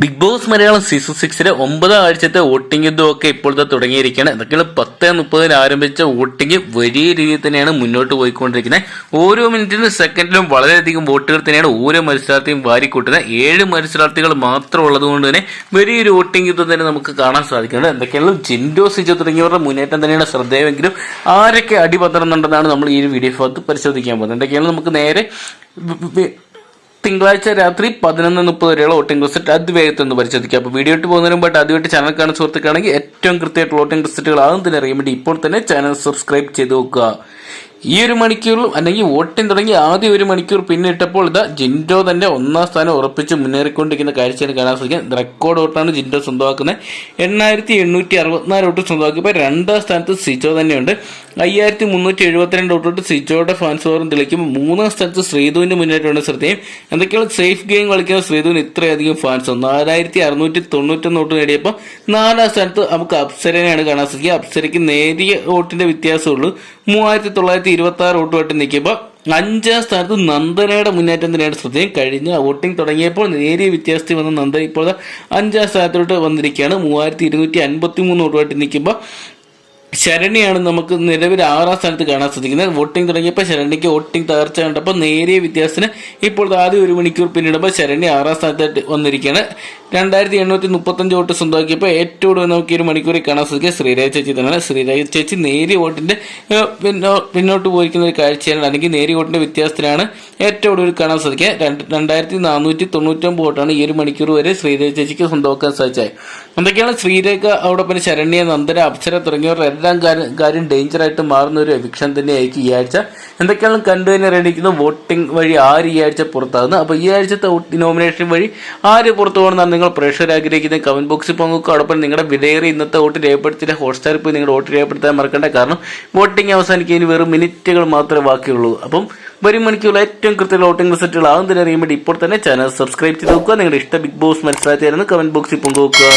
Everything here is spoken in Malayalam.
ബിഗ് ബോസ് മലയാളം സീസൺ സിക്സിലെ ഒമ്പത് ആഴ്ചത്തെ വോട്ടിംഗ് യുദ്ധമൊക്കെ ഇപ്പോഴത്തെ തുടങ്ങിയിരിക്കുകയാണ്. എന്തൊക്കെയാണ് പത്ത് മുപ്പതിന് ആരംഭിച്ച വോട്ടിംഗ്. വലിയ രീതിയിൽ തന്നെയാണ് മുന്നോട്ട് പോയിക്കൊണ്ടിരിക്കുന്നത്. ഓരോ മിനിറ്റിലും സെക്കൻഡിലും വളരെയധികം വോട്ടുകൾ തന്നെയാണ് ഓരോ മത്സരാർത്ഥിയും വാരിക്കൂട്ടുന്നത്. ഏഴ് മത്സരാർത്ഥികൾ മാത്രം ഉള്ളതുകൊണ്ട് തന്നെ വലിയൊരു വോട്ടിംഗ് യുദ്ധം തന്നെ നമുക്ക് കാണാൻ സാധിക്കുന്നുണ്ട്. എന്തൊക്കെയാണ് ജിൻഡോ സിജോ തുടങ്ങിയവരുടെ മുന്നേറ്റം തന്നെയാണ് ശ്രദ്ധേയമെങ്കിലും ആരൊക്കെ അടിപതറുന്നുണ്ടെന്നാണ് നമ്മൾ ഈ ഒരു വീഡിയോ ഭാഗത്ത് പരിശോധിക്കാൻ പോകുന്നത്. എന്തൊക്കെയാണ് നമുക്ക് നേരെ തിങ്കളാഴ്ച രാത്രി പതിനൊന്ന് മുപ്പത് വരെയുള്ള വോട്ടിംഗ് റിസൾട്ട് അതിവേഗത്തിൽ ഒന്ന് പരിശോധിക്കുക അപ്പോൾ വീഡിയോ ഇട്ട് പോകുന്നതിന് മുമ്പായിട്ട് ആദ്യമായിട്ട് ചാനൽ കാണുന്ന സുഹൃത്തുക്കാണെങ്കിൽ ഏറ്റവും കൃത്യമായിട്ട് വോട്ടിംഗ് റിസൾട്ടുകൾ ആകും തന്നെ അറിയാൻ വേണ്ടി ഇപ്പോൾ തന്നെ ചാനൽ സബ്സ്ക്രൈബ് ചെയ്ത് നോക്കുക. ഈ ഒരു മണിക്കൂറിൽ അല്ലെങ്കിൽ വോട്ടിംഗ് തുടങ്ങി ആദ്യ ഒരു മണിക്കൂർ പിന്നിട്ടപ്പോൾ ഇതാ ജിൻഡോ തന്നെ ഒന്നാം സ്ഥാനം ഉറപ്പിച്ച് മുന്നേറിക്കൊണ്ടിരിക്കുന്ന കാഴ്ചയാണ് കാണാൻ സാധിക്കുന്നത് റെക്കോർഡ് വോട്ടാണ് ജിൻഡോ സ്വന്തമാക്കുന്നത്. എണ്ണായിരത്തി എണ്ണൂറ്റി അറുപത്തിനാല് വോട്ട് സ്വന്തമാക്കിയപ്പോൾ രണ്ടാം സ്ഥാനത്ത് സിജോ തന്നെയുണ്ട്. അയ്യായിരത്തി മുന്നൂറ്റി എഴുപത്തിരണ്ട് വോട്ടോട്ട് സിജോയുടെ ഫാൻസ് ഓറും തെളിയിക്കുമ്പോൾ മൂന്നാം സ്ഥാനത്ത് ശ്രീധുവിന്റെ മുന്നേറ്റമാണ് ശ്രദ്ധയും. എന്തൊക്കെയാണ് സേഫ് ഗെയിം കളിക്കുന്ന ശ്രീധുവിന് ഇത്രയധികം ഫാൻസ് നാലായിരത്തി അറുന്നൂറ്റി തൊണ്ണൂറ്റൊന്ന് വോട്ട് നേടിയപ്പോൾ നാലാം സ്ഥാനത്ത് നമുക്ക് അപ്സരനെയാണ് കാണാൻ സാധിക്കുക. അപ്സരയ്ക്ക് നേരിയ വോട്ടിന്റെ വ്യത്യാസമുള്ളൂ മൂവായിരത്തി തൊള്ളായിരത്തി ഇരുപത്തി ആറ് വോട്ടുമായിട്ട് നിൽക്കുമ്പോൾ അഞ്ചാം സ്ഥാനത്ത് നന്ദനയുടെ മുന്നേറ്റം തന്നെയാണ് ശ്രദ്ധയും. കഴിഞ്ഞ വോട്ടിംഗ് തുടങ്ങിയപ്പോൾ നേരിയ വ്യത്യാസത്തിൽ വന്ന നന്ദൻ ഇപ്പോൾ അഞ്ചാം സ്ഥാനത്തോട്ട് വന്നിരിക്കുകയാണ്. മൂവായിരത്തി ഇരുന്നൂറ്റി അൻപത്തി മൂന്ന് വോട്ടുമായിട്ട് നിൽക്കുമ്പോൾ ശരണിയാണ് നമുക്ക് നിലവിൽ ആറാം സ്ഥാനത്ത് കാണാൻ സാധിക്കുന്നത്. വോട്ടിംഗ് തുടങ്ങിയപ്പോൾ ശരണിക്ക് വോട്ടിംഗ് തകർച്ച കണ്ടപ്പോൾ നേരിയ വ്യത്യാസത്തിന് ഇപ്പോൾ ആദ്യം ഒരു മണിക്കൂർ പിന്നിടുമ്പോൾ ശരണി ആറാം സ്ഥാനത്തായിട്ട് വന്നിരിക്കുകയാണ്. രണ്ടായിരത്തി എണ്ണൂറ്റി മുപ്പത്തഞ്ച് വോട്ട് സ്വന്തമാക്കിയപ്പോൾ ഏറ്റവും കൂടുതൽ നമുക്ക് ഒരു മണിക്കൂറിൽ കാണാൻ സാധിക്കുക ശ്രീരാജ് ചേച്ചി തന്നെയാണ്. ശ്രീരാജ് ചേച്ചി നേരിയ വോട്ടിന്റെ പിന്നോട്ട് പോയിരിക്കുന്ന ഒരു കാഴ്ചയാണ്. അല്ലെങ്കിൽ നേരിയ വോട്ടിന്റെ വ്യത്യാസത്തിലാണ് ഏറ്റവും കൂടുതൽ കാണാൻ സാധിക്കുക. രണ്ട് രണ്ടായിരത്തി നാനൂറ്റി തൊണ്ണൂറ്റൊമ്പത് വോട്ടാണ് ഈ ഒരു മണിക്കൂർ വരെ ശ്രീരാജ് ചേച്ചിക്ക് സ്വന്തമാക്കാൻ സാധിച്ചത്. എന്തൊക്കെയാണ് ശ്രീരേഖ അവിടെ പിന്നെ ശരണ്യ നന്ദന അപ്സര തുടങ്ങിയവരുടെ എല്ലാം കാര്യം ഡേഞ്ചർ ആയിട്ട് മാറുന്ന ഒരു എവിക്ഷൻ തന്നെയായിരിക്കും ഈ ആഴ്ച. എന്തൊക്കെയാണ് കണ്ടു തന്നെ അറിയിക്കുന്നത് വോട്ടിംഗ് വഴി ആര് ഈ ആഴ്ച പുറത്താകുന്നത്? അപ്പോൾ ഈ ആഴ്ചത്തെ നോമിനേഷൻ വഴി ആര് പുറത്തു പോകണമെന്നാണ് നിങ്ങൾ പ്രേക്ഷകർ ആഗ്രഹിക്കുന്ന കമന്റ് ബോക്സിൽ പങ്കുവെക്കുക. അതോടൊപ്പം നിങ്ങളുടെ വിലയേറിയ ഇന്നത്തെ വോട്ട് രേഖപ്പെടുത്തിയ ഹോട്ട്സ്റ്റാറിൽ പോയി നിങ്ങളുടെ വോട്ട് രേഖപ്പെടുത്താൻ മറക്കണ്ട. കാരണം വോട്ടിംഗ് അവസാനിക്കുന്നതിന് വെറും മിനിറ്റുകൾ മാത്രമേ ബാക്കിയുള്ളൂ. അപ്പം വരും മണിക്കുള്ള ഏറ്റവും കൃത്യമുള്ള വോട്ടിംഗ് റിസൾട്ടുകൾ ആകുന്നതിന് അറിയാൻ വേണ്ടി ഇപ്പോൾ തന്നെ ചാനൽ സബ്സ്ക്രൈബ് ചെയ്ത് നോക്കുക. നിങ്ങളുടെ ഇഷ്ട ബിഗ് ബോസ് മനസ്സിലാക്കിയായിരുന്നു കമന്റ് ബോക്സിൽ പങ്കുവെക്കുക.